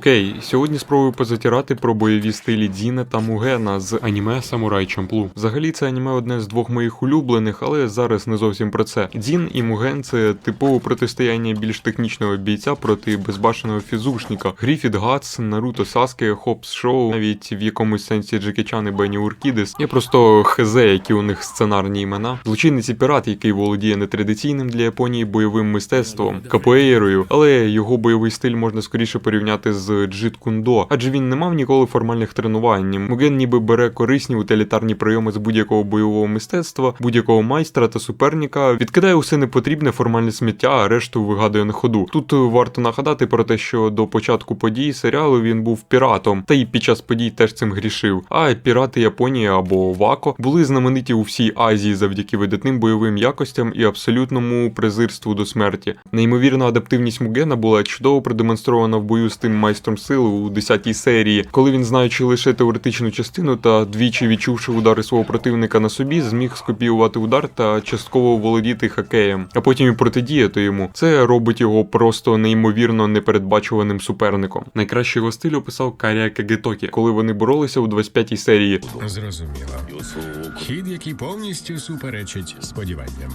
Окей, сьогодні спробую позатирати про бойові стилі Діна та Мугена з аніме Самурай Чамплу. Взагалі це аніме одне з двох моїх улюблених, але зараз не зовсім про це. Дін і Муген це типове протистояння більш технічного бійця проти безбашеного фізушника. Гріфіт Гатс, Наруто Саске, Хопс Шоу, навіть в якомусь сенсі Джекі Чан і Бенні Уркідес. Є просто хезе, які у них сценарні імена. Злочинець і пірат, який володіє нетрадиційним для Японії бойовим мистецтвом, капоеєрою, але його бойовий стиль можна скоріше порівняти з Джит Кундо, адже він не мав ніколи формальних тренувань. Муген ніби бере корисні утилітарні прийоми з будь-якого бойового мистецтва, будь-якого майстра та суперника, відкидає усе непотрібне формальне сміття, а решту вигадує на ходу. Тут варто нагадати про те, що до початку подій серіалу він був піратом, та й під час подій теж цим грішив. А пірати Японії або Вако були знамениті у всій Азії завдяки видатним бойовим якостям і абсолютному презирству до смерті. Неймовірна адаптивність Мугена була чудово продемонстрована в бою з тим майстром сили у 10-й серії, коли він, знаючи лише теоретичну частину та двічі відчувши удари свого противника на собі, зміг скопіювати удар та частково володіти хокеєм, а потім і протидіяти йому. Це робить його просто неймовірно непередбачуваним суперником. Найкраще його стиль описав Карія Кагетокі, коли вони боролися у 25-й серії. Зрозуміло. Хід, який повністю суперечить сподіванням.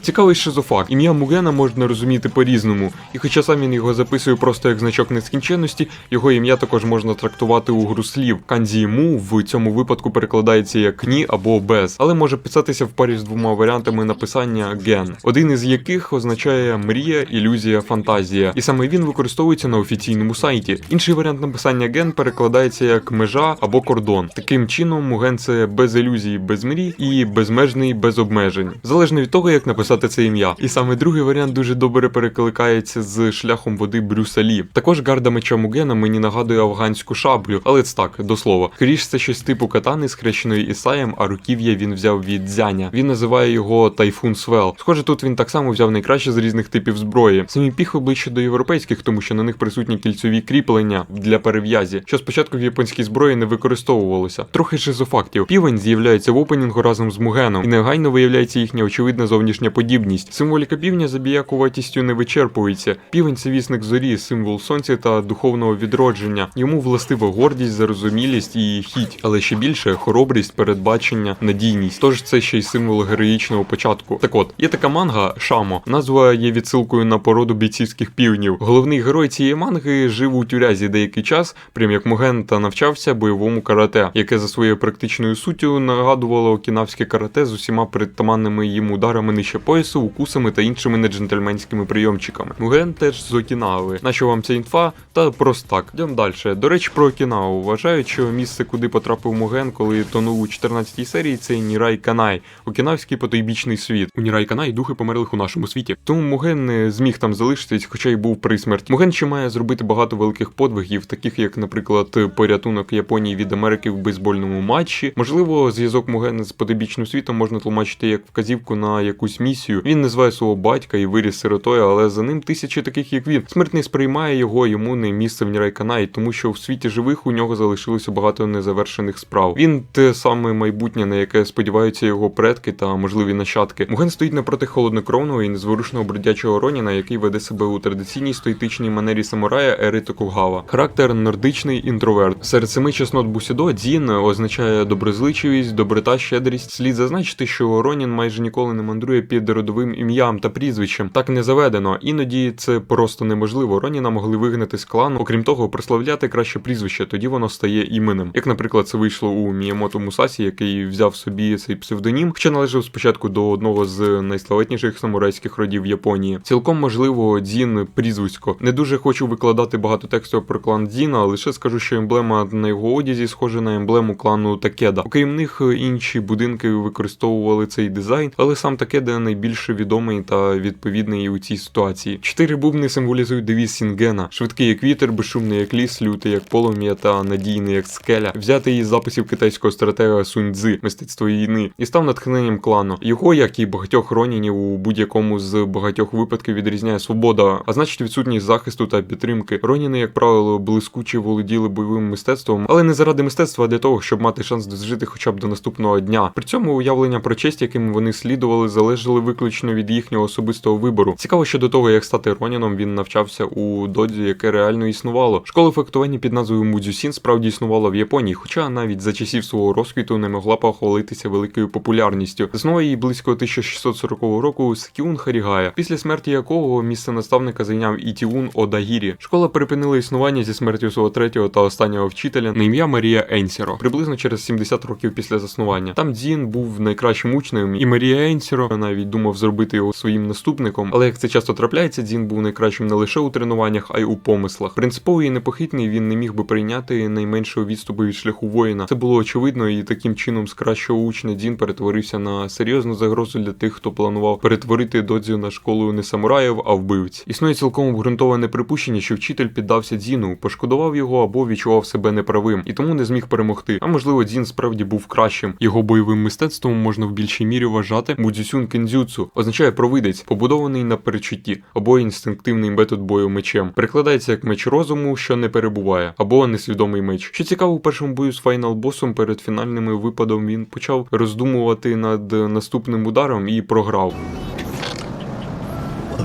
Цікавий шизофакт. Ім'я Мугена можна розуміти по-різному, і хоча сам він його записує просто як значок нескінченності, його ім'я також можна трактувати у гру слів. Канзі му в цьому випадку перекладається як ні або без, але може писатися в парі з двома варіантами написання ген, один із яких означає мрія, ілюзія, фантазія, і саме він використовується на офіційному сайті. Інший варіант написання ген перекладається як межа або кордон. Таким чином, Муген це без ілюзій, без мрій і безмежний без обмежень, залежно від того, як написати це ім'я. І саме другий варіант дуже добре перекликається з шляхом води Брюса Лі. Також гарда меча Мугена мені нагадує афганську шаблю, але це так, до слова. Скоріш це щось типу катани, схрещеної Ісаєм, а руків'я він взяв від дзяня. Він називає його Тайфун Свел. Схоже, тут він так само взяв найкраще з різних типів зброї. Самі піхви ближче до європейських, тому що на них присутні кільцеві кріплення для перев'язі, що спочатку в японській зброї не використовувалося. Трохи шизофактів. Півень з'являється в опенінгу разом з Мугеном, і негайно виявляється їхня очевидна зовнішня подібність. Символіка півня забіякуватістю не вичерпується. Півень це вісник зорі, символ сонця та духовного відродження. Йому властива гордість, зарозумілість і хіть, але ще більше хоробрість, передбачення, надійність. Тож це ще й символ героїчного початку. Так от, є така манга Шамо. Назва є відсилкою на породу бійцівських півнів. Головний герой цієї манги жив у тюрязі деякий час, прям як Муген та навчався бойовому карате, яке за своєю практичною суттю нагадувало окінавське карате з усіма притаманними їм ударами нижче поясу, укусами та іншими неджентльменськими прийомчиками. Муген теж з Окінави. Нащо вам ця інфа? Та просто так. Йдемо далі. До речі, про Окінаву. Вважають, що місце, куди потрапив Муген, коли тонув у 14-й серії, це Нірай Канай, окінавський потойбічний світ. У Нірай Канай духи померлих у нашому світі. Тому Муген не зміг там залишитись, хоча й був при смерті. Муген ще має зробити багато великих подвигів, таких як, наприклад, порятунок Японії від Америки в бейсбольному матчі. Можливо, зв'язок Мугена з потойбічним світом можна тлумачити як вказівку на якусь місію. Він не зває свого батька і виріс сиротою, але за ним тисячі таких, як він. Смерть не сприймає його, йому не місце в Нірайканаї, тому що в світі живих у нього залишилося багато незавершених справ. Він те саме майбутнє, на яке сподіваються його предки та можливі нащадки. Муген стоїть напроти холоднокровного і незворушного бродячого Роніна, який веде себе у традиційній стоїтичній манері самурая Ери Токугава. Характер нордичний інтроверт. Серед семи чеснот Бусідо Дзін означає доброзичливість, доброта, щедрість. Слід зазначити, що Ронін майже ніколи не мандрує під родовим ім'ям та прізвищем. Так не заведено. Іноді це просто неможливо. Роніна могли вигнати з клану. Окрім того, прославляти краще прізвище, тоді воно стає іменем. Як, наприклад, це вийшло у Міямото Мусасі, який взяв собі цей псевдонім, хоча належав спочатку до одного з найславетніших самурайських родів Японії. Цілком можливо, Дзін прізвисько. Не дуже хочу викладати багато тексту про клан Дзіна, лише скажу, що емблема на його одязі схожа на емблему клану Такеда. Окрім них, інші будинки використовували цей дизайн, але сам Такеда найбільше відомий та відповідний у цій ситуації. Чотири бубни символізують девіз Сінгена: швидкий як вітер, безшумний як ліс, лютий як полум'я та надійний як скеля. Взяти із записів китайського стратега Сунь Цзи мистецтво війни і став натхненням клану. Його, як і багатьох ронінів, у будь-якому з багатьох випадків відрізняє свобода, а значить відсутність захисту та підтримки. Роніни, як правило, блискуче володіли бойовим мистецтвом, але не заради мистецтва, а для того, щоб мати шанс дожити хоча б до наступного дня. При цьому уявлення про честь, яким вони слідували, залежали виключно від їхнього особистого вибору. Цікаво, що до того, як стати Роніном, він навчався у додзі, яке реально існувало. Школа фехтування під назвою Мудзюсін справді існувала в Японії, хоча навіть за часів свого розквіту не могла похвалитися великою популярністю. Заснував її близько 1640 року Секіун Харігая, після смерті якого місце наставника зайняв Ітіун Одагірі. Школа припинила існування зі смертю свого третього та останнього вчителя на ім'я Марія Енсіро, приблизно через 70 років після заснування. Там Дзін був найкращим учнем, і Марія Енсіро навіть думав зробити його своїм наступником. Але як це часто трапляється, Дзін був найкращим не лише у тренуваннях, а й у помислах. Принциповий і непохитний він не міг би прийняти найменшого відступу від шляху воїна. Це було очевидно, і таким чином з кращого учня Дзін перетворився на серйозну загрозу для тих, хто планував перетворити додзю на школу не самураїв, а вбивць. Існує цілком обґрунтоване припущення, що вчитель піддався Дзіну, пошкодував його або відчував себе неправим, і тому не зміг перемогти. А можливо, Дзін справді був кращим. Його бойовим мистецтвом можна в більшій мірі вважати Мудзюсюн Кендзюцу, означає провидець, побудований на перечутті, або інстинктивний метод бою мечем. Перекладається як меч розуму, що не перебуває, або несвідомий меч. Що цікаво, у першому бою з файнал босом перед фінальним випадом він почав роздумувати над наступним ударом і програв.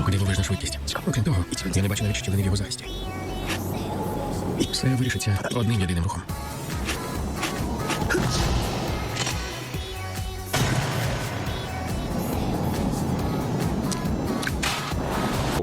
Куди виважна швидкість? Окрім того, я не бачу навіть щілини в його захисті. Все вирішиться одним єдиним рухом.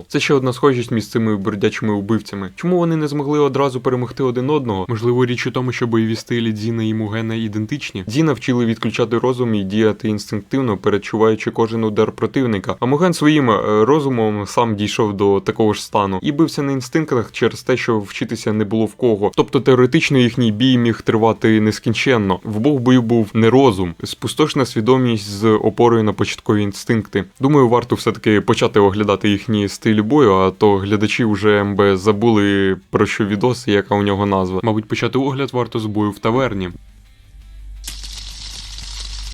Це ще одна схожість між цими бродячими вбивцями. Чому вони не змогли одразу перемогти один одного? Можливо, річ у тому, що бойові стилі Дзіна і Мугена ідентичні. Дзіна вчили відключати розум і діяти інстинктивно, передчуваючи кожен удар противника. А Муген своїм е, розумом сам дійшов до такого ж стану і бився на інстинктах через те, що вчитися не було в кого. Тобто теоретично їхній бій міг тривати нескінченно. В обох бою був не розум, спустошна свідомість з опорою на початкові інстинкти. Думаю, варто все-таки почати оглядати їхні стилі бою, а то глядачі вже МБ забули про що відос і яка у нього назва. Мабуть, почати огляд варто з бою в таверні.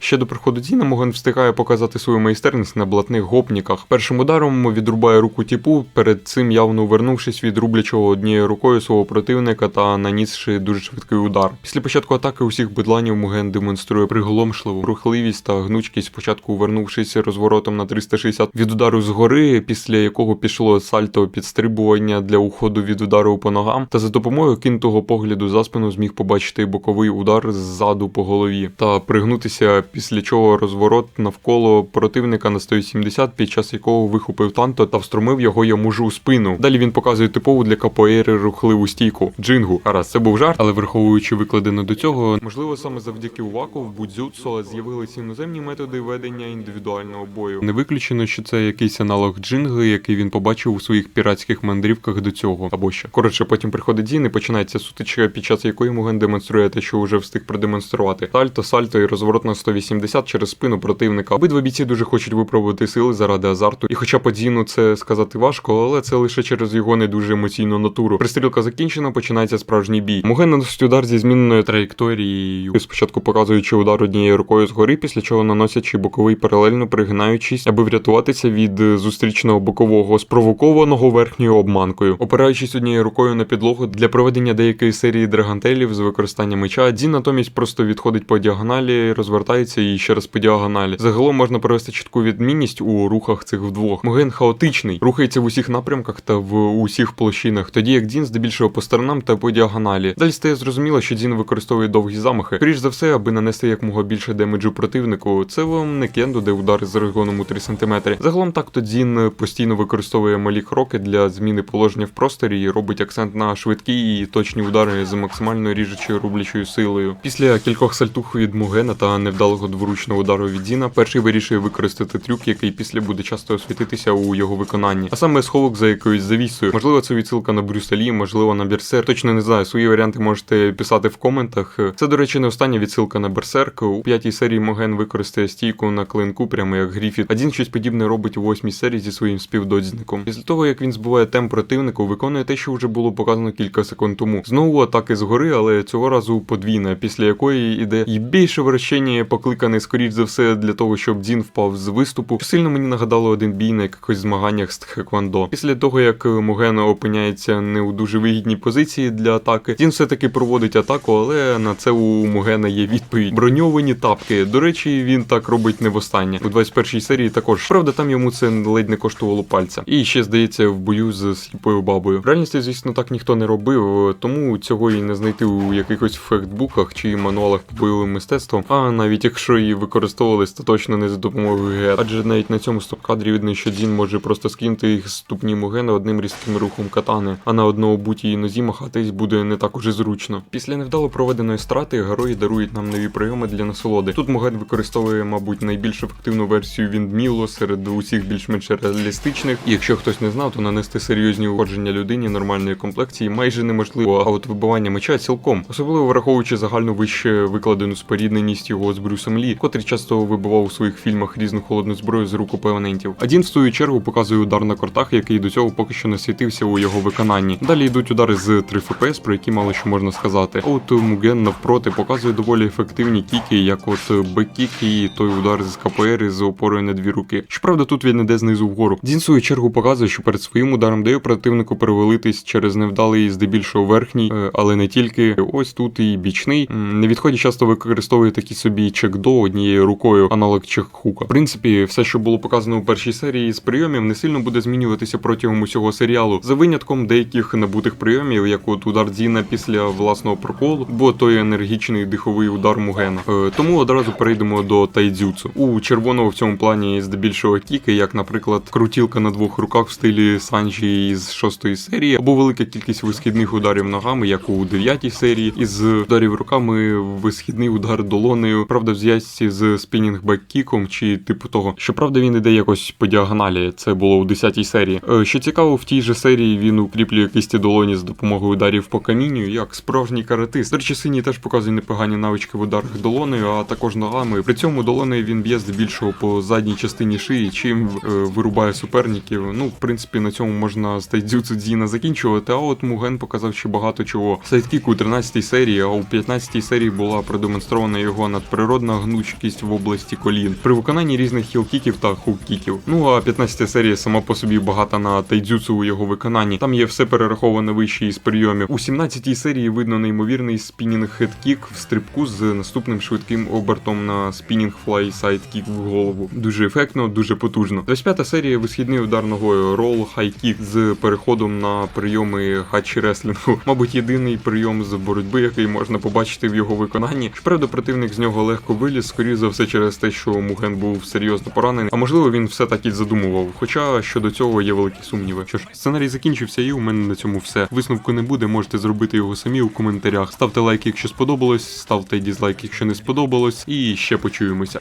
Ще до приходу Діна Моган встигає показати свою майстерність на блатних гопніках. Першим ударом відрубає руку тіпу, перед цим явно увернувшись від рублячого однією рукою свого противника та нанісши дуже швидкий удар. Після початку атаки усіх бедланів Муген демонструє приголомшливу рухливість та гнучкість, спочатку увернувшись розворотом на 360 від удару згори, після якого пішло сальто підстрибування для уходу від удару по ногам, та за допомогою кинутого погляду за спину зміг побачити боковий удар ззаду по голові та пригнутися після чого розворот навколо противника на 180, під час якого вихопив танто та встромив його йому ж у спину. Далі він показує типову для капоейри рухливу стійку джингу. Гаразд, це був жарт, але враховуючи викладено до цього, можливо, саме завдяки Уваку в Будзюцу з'явилися іноземні методи ведення індивідуального бою. Не виключено, що це якийсь аналог джинги, який він побачив у своїх піратських мандрівках до цього або ще. Коротше, потім приходить Дін і починається сутичка, під час якої Муген демонструє те, що вже встиг продемонструвати. Сальто, сальто і розворот на 180 через спину противника. Обидва бійці дуже хочуть випробувати сили заради азарту. І хоча по Дзіну це сказати важко, але це лише через його не дуже емоційну натуру. Пристрілка закінчена, починається справжній бій. Муген наносить удар зі зміненою траєкторією. Спочатку показуючи удар однією рукою згори, після чого наносячи боковий паралельно пригинаючись, аби врятуватися від зустрічного бокового спровокованого верхньою обманкою. Опираючись однією рукою на підлогу для проведення деякої серії драгантелів з використанням меча, Дзін натомість просто відходить по діагоналі, розвертається і ще раз по діагоналі. Загалом можна провести чітку відмінність у рухах цих вдвох. Муген хаотичний, рухається в усіх напрямках та в усіх площинах, тоді як Дзін здебільшого по сторонам та по діагоналі. Далі стає зрозуміло, що Дзін використовує довгі замахи. Скоріш за все, аби нанести якомога більше демеджу противнику. Це вам не кендо, де удари з розгоном у 3 см. Загалом так то Дзін постійно використовує малі кроки для зміни положення в просторі і робить акцент на швидкі і точні удари з максимально ріжучою рублячою силою. Після кількох сальтух від Мугена та невдалого дворучного удару від Діна, перший вирішує використати трюк, який після буде часто освітитися у його виконанні. А саме сховок за якоюсь завісою. Можливо, це відсилка на Брюса Лі, можливо, на Берсерк. Точно не знаю. Свої варіанти можете писати в коментах. Це, до речі, не остання відсилка на Берсерк. У п'ятій серії Моген використає стійку на клинку, прямо як Гріфіт. А Дін щось подібне робить у восьмій серії зі своїм співдодзником. Після того, як він збиває темп противнику, виконує те, що вже було показано кілька секунд тому. Знову атаки згори, але цього разу подвійна, після якої йде і більше вращення по клинку, покликаний, скоріш за все, для того, щоб Дін впав з виступу, сильно мені нагадало один бій на якихось змаганнях з Тхеквондо. Після того, як Муген опиняється не у дуже вигідній позиції для атаки, Дін все-таки проводить атаку, але на це у Мугена є відповідь. Броньовані тапки. До речі, він так робить не востаннє. У 21-й серії також. Правда, там йому це ледь не коштувало пальця. І ще здається в бою з сліпою бабою. В реальності, звісно, так ніхто не робив, тому цього і не знайти у якихось фактбуках чи мануалах по бойовим мистецтвом. А навіть якщо і використовувались, то точно не за допомогою ГЕ. Адже навіть на цьому стоп-кадрі видно, що Дін може просто скинути їх з ступні Мугена одним різким рухом катани, а на однообутій нозі махатись буде не так уже зручно. Після невдало проведеної страти герої дарують нам нові прийоми для насолоди. Тут Муген використовує, мабуть, найбільш ефективну версію Віндміло серед усіх більш-менш реалістичних. І якщо хтось не знав, то нанести серйозні уходження людині нормальної комплекції майже неможливо, а от вибивання меча цілком, особливо враховуючи загальну вище викладену спорідненість його з Брюсом Лі, котрий часто вибивав у своїх фільмах різну холодну зброю з рук опонентів. А Дін в свою чергу показує удар на кортах, який до цього поки що не світився у його виконанні. Далі йдуть удари з 3 ФПС, про які мало що можна сказати. От Муген навпроти показує доволі ефективні кіки, як от бекік і той удар з КПР з опорою на дві руки. Щоправда, тут він іде знизу вгору. Дін свою чергу показує, що перед своїм ударом дає противнику перевалитись через невдалий, здебільшого верхній, е, але не тільки. Ось тут і бічний. Не відході часто використовує такі собі чек-до однією рукою, аналог чек-хука. В принципі, все, що було показано у першій серії з прийомів, не сильно буде змінюватися протягом усього серіалу, за винятком деяких набутих прийомів, як от удар Діна після власного проколу, або той енергічний диховий удар Мугена. Е, тому одразу перейдемо до тайдзюцу. У червоного в цьому плані здебільшого кіки, як, наприклад, крутілка на двох руках в стилі Санджі із шостої серії, або велика кількість висхідних ударів ногами, як у дев'ятій серії, із ударів руками висхідний удар долонею, правда, в зв'язці з спінінг беккіком чи типу того. Щоправда, він іде якось по діагоналі. Це було у 10-й серії. Е, Що цікаво, в тій же серії він укріплює кисті долоні з допомогою ударів по камінню, як справжній каратист. До речі, синій теж показує непогані навички в ударах долонею, а також ногами. При цьому долонею він б'є здебільшого по задній частині шиї, чим е, вирубає суперників. Ну, в принципі, на цьому можна з тайдзюцу Дзіна закінчувати. А от Муген показав ще багато чого. Сайдкік у 13 серії, а у 15 серії була продемонстрована його надприродна гнучкість в області колін при виконанні різних хілкіків та хук-кіків. Ну а 15 серія сама по собі багата на тайдзюцу у його виконанні. Там є все перераховане вище із прийомів. У 17 серії видно неймовірний спінінг хедкік в стрибку з наступним швидким обертом на спінінг флай сайдкік в голову. Дуже ефектно, дуже потужно. 25 серія висхідний удар ногою рол хайкік з переходом на прийоми хачі реслінгу. Мабуть, єдиний прийом з боротьби, який можна побачити в його виконанні. Щоправда, противник з нього легко виліз, скоріше за все через те, що Муген був серйозно поранений. А можливо, він все так і задумував. Хоча щодо цього є великі сумніви. Що ж, сценарій закінчився, і у мене на цьому все. Висновку не буде, можете зробити його самі у коментарях. Ставте лайк, якщо сподобалось, ставте дізлайк, якщо не сподобалось, і ще почуємося.